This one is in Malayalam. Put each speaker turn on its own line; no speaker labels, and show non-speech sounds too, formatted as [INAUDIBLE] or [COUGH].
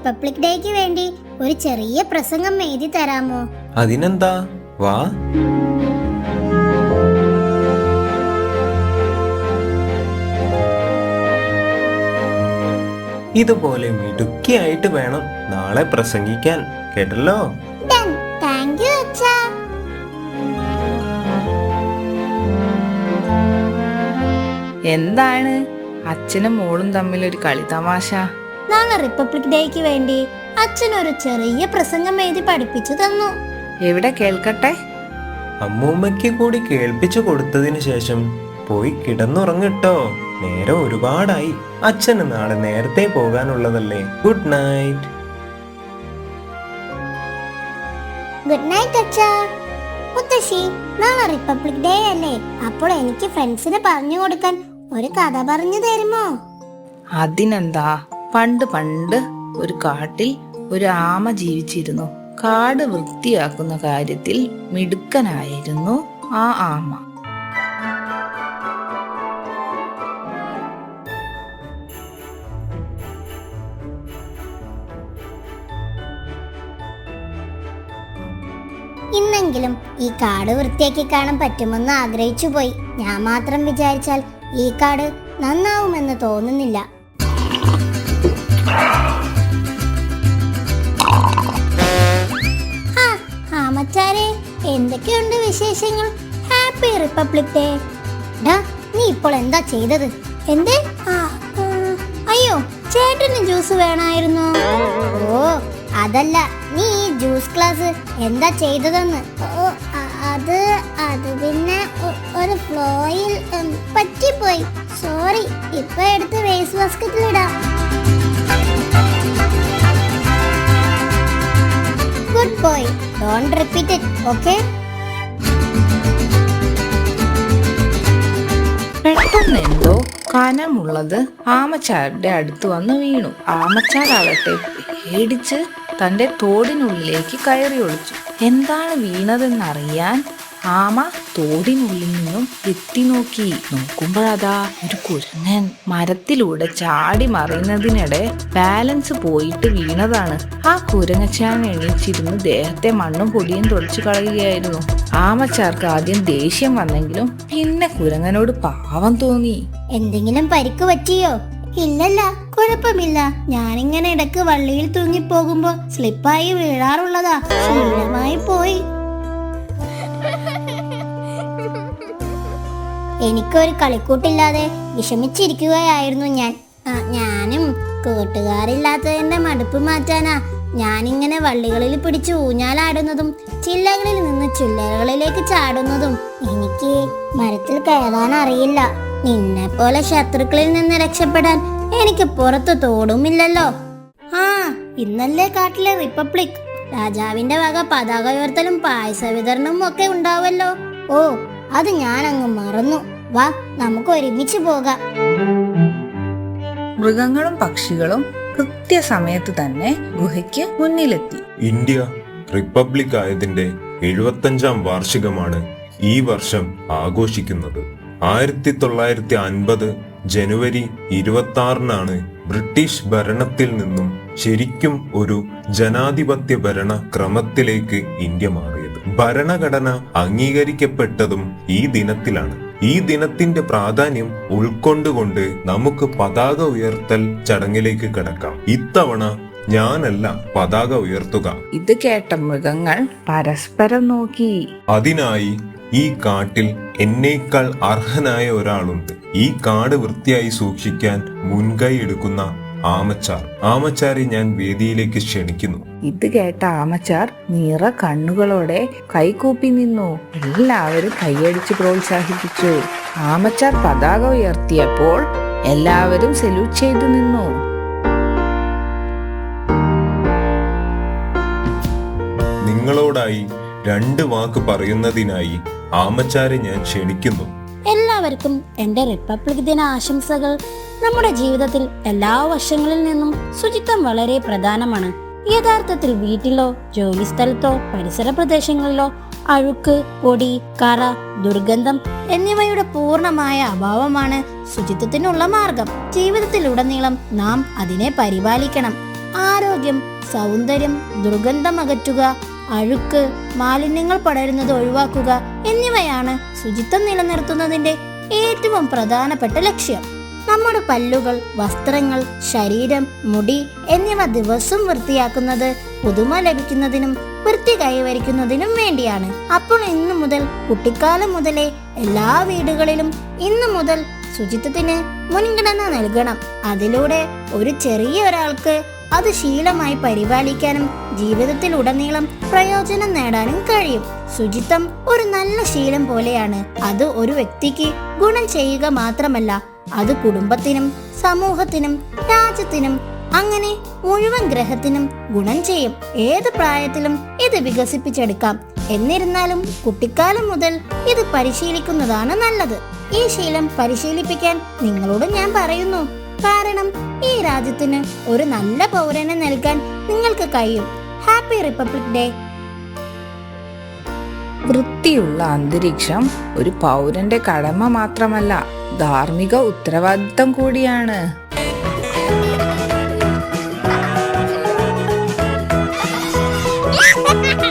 റിപ്പബ്ലിക് ഡേക്ക് വേണ്ടി ഒരു ചെറിയ പ്രസംഗം എഴുതി തരാമോ?
അതിനെന്താ? വാ. ഇതുപോലെ മിടുക്കിയായിട്ട് വേണം നാളെ പ്രസംഗിക്കാൻ. കേട്ടല്ലോ?
എന്താണ്? അച്ഛനും മോളും തമ്മിൽ ഒരു കളിതമാശ.
നാളെ റിപ്പബ്ലിക് ഡേക്ക് വേണ്ടി അച്ഛൻ ഒരു ചെറിയ പ്രസംഗം എഴുതി പഠിപ്പിച്ചു തന്നു.
എവിടെ കേൾക്കട്ടെ?
അമ്മൂമ്മയ്ക്ക് കൂടി കേൾപ്പിച്ചു കൊടുത്തതിന് ശേഷം പോയി കിടന്നുറങ്ങിട്ടോ. നേരം ഒരുപാടായി. അച്ഛന് നാളെ നേരത്തെ പോകാനുള്ളതല്ലേ. ഗുഡ് നൈറ്റ്
ഗുഡ് നൈറ്റ് അച്ഛ. മുത്തശ്ശി നാളെ റിപ്പബ്ലിക് ഡേ അല്ലേ? അപ്പോൾ എനിക്ക് ഫ്രണ്ട്സിന് പറഞ്ഞു കൊടുക്കാൻ ഒരു കഥ പറഞ്ഞു തരുമോ?
അതിനെന്താ? പണ്ട് പണ്ട് ഒരു കാട്ടിൽ ഒരു ആമ ജീവിച്ചിരുന്നു. കാട് വൃത്തിയാക്കുന്ന കാര്യത്തിൽ മിടുക്കനായിരുന്നു ആ ആമ.
ഇന്നെങ്കിലും ഈ കാട് വൃത്തിയാക്കി കാണാൻ പറ്റുമെന്ന് ആഗ്രഹിച്ചു പോയി ഞാൻ മാത്രം വിചാരിച്ചാൽ ഈ കാട് നന്നാവുമെന്ന് തോന്നുന്നില്ല. റിപ്പബ്ലിക് ഡേ ഡാ നീ ഇപ്പോൾ എന്താ ചെയ്തത്? എന്തേ? ആ അയ്യോ ചേട്ടന് ജ്യൂസ് വേണായിരുന്നു. ഓ അതല്ല നീ ഈ ജ്യൂസ് ക്ലാസ് എന്താ ചെയ്തതെന്ന്? ഓ അത് അത് പിന്നെ ഒരു ഫ്ലോയിൽ പറ്റിപ്പോയി. സോറി ഇപ്പൊ എടുത്ത് waste ബാസ്കറ്റിലിടാം good boy don't repeat it okay?
എന്തോ കനമുള്ളത് ആമച്ചാരുടെ അടുത്ത് വന്ന് വീണു. ആമച്ചാരാകട്ടെ പേടിച്ച് തന്റെ തോടിനുള്ളിലേക്ക് കയറി ഒളിച്ചു. എന്താണ് വീണതെന്നറിയാൻ ആമ തോടിനുള്ളിൽ നിന്നും എത്തി നോക്കി. നോക്കുമ്പോഴതാ ഒരു കുരങ്ങൻ മരത്തിലൂടെ ചാടി മറിയുന്നതിനിടെ ബാലൻസ് പോയിട്ട് വീണതാണ്. ആ കുരങ്ങച്ചാൻ എണീച്ചിരുന്ന് ദേഹത്തെ മണ്ണും പൊടിയും തുടച്ചു കളയുകയായിരുന്നു. ആമച്ചാർക്ക് ആദ്യം ദേഷ്യം വന്നെങ്കിലും പിന്നെ കുരങ്ങനോട് പാവം തോന്നി.
എന്തെങ്കിലും പരിക്ക് പറ്റിയോ? ഇല്ലല്ല കുഴപ്പമില്ല. ഞാനിങ്ങനെ ഇടയ്ക്ക് വള്ളിയിൽ തൂങ്ങി പോകുമ്പോ സ്ലിപ്പായി വീഴാറുള്ളതാ. പോയി. എനിക്കൊരു കളിക്കൂട്ടില്ലാതെ വിഷമിച്ചിരിക്കുകയായിരുന്നു ഞാൻ. ഞാനും കൂട്ടുകാരില്ലാത്തതിന്റെ മടുപ്പ് മാറ്റാനാ ഞാനിങ്ങനെ വള്ളികളിൽ പിടിച്ച് ഊഞ്ഞാലാടുന്നതും ചില്ലകളിൽ നിന്ന് ചില്ലകളിലേക്ക് ചാടുന്നതും എനിക്ക് മരത്തിൽ കയറാൻ അറിയില്ല. നിന്നെ പോലെ ശത്രുക്കളിൽ നിന്ന് രക്ഷപ്പെടാൻ എനിക്ക് പുറത്ത് തോടുമില്ലല്ലോ. ആ ഇന്നല്ലേ കാട്ടിലെ റിപ്പബ്ലിക്. രാജാവിന്റെ വക പതാക ഉയർത്തലും പായസ വിതരണവും ഒക്കെ ഉണ്ടാവല്ലോ. ഓ അത് ഞാനങ്ങ് മറന്നു. വാ നമുക്ക് ഒരുമിച്ച് പോകാം.
മൃഗങ്ങളും പക്ഷികളും കൃത്യസമയത്ത് തന്നെ ഗുഹയ്ക്ക് മുന്നിലെത്തി.
ഇന്ത്യ റിപ്പബ്ലിക് ആയതിന്റെ എഴുപത്തഞ്ചാം വാർഷികമാണ് ഈ വർഷം ആഘോഷിക്കുന്നത്. ആയിരത്തി തൊള്ളായിരത്തി അൻപത് ജനുവരി ഇരുപത്തി ആറിനാണ് ബ്രിട്ടീഷ് ഭരണത്തിൽ നിന്നും ശരിക്കും ഒരു ജനാധിപത്യ ഭരണ ക്രമത്തിലേക്ക് ഇന്ത്യ മാറിയത്. ഭരണഘടന അംഗീകരിക്കപ്പെട്ടതും ഈ ദിനത്തിലാണ്. ഈ ദിനത്തിന്റെ പ്രാധാന്യം ഉൾക്കൊണ്ടുകൊണ്ട് നമുക്ക് പതാക ഉയർത്തൽ ചടങ്ങിലേക്ക് കിടക്കാം. ഇത്തവണ ഞാനല്ല പതാക ഉയർത്തുക.
ഇത് കേട്ട മൃഗങ്ങൾ പരസ്പരം നോക്കി.
അതിനായി ഈ കാട്ടിൽ എന്നേക്കാൾ അർഹനായ ഒരാളുണ്ട്. ഈ കാട് വൃത്തിയായി സൂക്ഷിക്കാൻ മുൻകൈ എടുക്കുന്ന ആമച്ചാർ. ആമച്ചാരെ ഞാൻ വേദിയിലേക്ക് ക്ഷണിക്കുന്നു.
ഇത് കേട്ട ആമച്ചാർ നിറ കണ്ണുകളോടെ കൈകൂപ്പി നിന്നു. എല്ലാവരും കൈയടിച്ച് പ്രോത്സാഹിപ്പിച്ചു. ആമച്ചാർ പതാക ഉയർത്തിയപ്പോൾ എല്ലാവരും സല്യൂട്ട് ചെയ്തു നിന്നു.
നിങ്ങളോടായി രണ്ട് വാക്ക് പറയുന്നതിനായി ആമച്ചാരെ ഞാൻ ക്ഷണിക്കുന്നു.
എല്ലാവർക്കും എന്റെ റിപ്പബ്ലിക് ദിന ആശംസകൾ. നമ്മുടെ ജീവിതത്തിൽ എല്ലാ വശങ്ങളിൽ നിന്നും ശുചിത്വം വളരെ പ്രധാനമാണ്. യഥാർത്ഥത്തിൽ വീട്ടിലോ ജോലിസ്ഥലത്തോ പരിസര പ്രദേശങ്ങളിലോ അഴുക്ക് പൊടി കറ ദുർഗന്ധം എന്നിവയുടെ പൂർണമായ അഭാവമാണ് ശുചിത്വത്തിനുള്ള മാർഗം. ജീവിതത്തിലുടനീളം നാം അതിനെ പരിപാലിക്കണം.
ആരോഗ്യം സൗന്ദര്യം ദുർഗന്ധം അകറ്റുക അഴുക്ക് മാലിന്യങ്ങൾ പടരുന്നത് ഒഴിവാക്കുക എന്നിവയാണ് ശുചിത്വം നിലനിർത്തുന്നതിന്റെ ഏറ്റവും പ്രധാനപ്പെട്ട ലക്ഷ്യം. നമ്മുടെ പല്ലുകൾ വസ്ത്രങ്ങൾ ശരീരം മുടി എന്നിവ ദിവസം വൃത്തിയാക്കുന്നത് പുതുമ ലഭിക്കുന്നതിനും വൃത്തി കൈവരിക്കുന്നതിനും വേണ്ടിയാണ്. അപ്പോൾ ഇന്നു മുതൽ കുട്ടിക്കാലം മുതലേ എല്ലാ വീടുകളിലും ഇന്നു മുതൽ ശുചിത്വത്തിന് മുൻഗണന നൽകണം. അതിലൂടെ ഒരു ചെറിയ ഒരാൾക്ക് അത് ശീലമായി പരിപാലിക്കാനും ജീവിതത്തിൽ ഉടനീളം പ്രയോജനം നേടാനും കഴിയും. ശുചിത്വം ഒരു നല്ല ശീലം പോലെയാണ്. അത് ഒരു വ്യക്തിക്ക് ഗുണം ചെയ്യുക മാത്രമല്ല അത് കുടുംബത്തിനും സമൂഹത്തിനും രാജ്യത്തിനും അങ്ങനെ മുഴുവൻ ഗ്രഹത്തിനും ഗുണം ചെയ്യും. ഏത് പ്രായത്തിലും ഇത് വികസിപ്പിച്ചെടുക്കാം. എന്നിരുന്നാലും കുട്ടിക്കാലം മുതൽ ഇത് പരിശീലിക്കുന്നതാണ് നല്ലത്. ഈ ശീലം പരിശീലിപ്പിക്കാൻ നിങ്ങളോട് ഞാൻ പറയുന്നു. കാരണം ഈ രാജ്യത്തിന് ഒരു നല്ല പൗരനെ നൽകാൻ നിങ്ങൾക്ക് കഴിയും. ഹാപ്പി റിപ്പബ്ലിക് ഡേ
വൃത്തിയുള്ള അന്തരീക്ഷം ഒരു പൗരന്റെ കടമ മാത്രമല്ല ധാർമ്മിക ഉത്തരവാദിത്തം കൂടിയാണ്. [LAUGHS]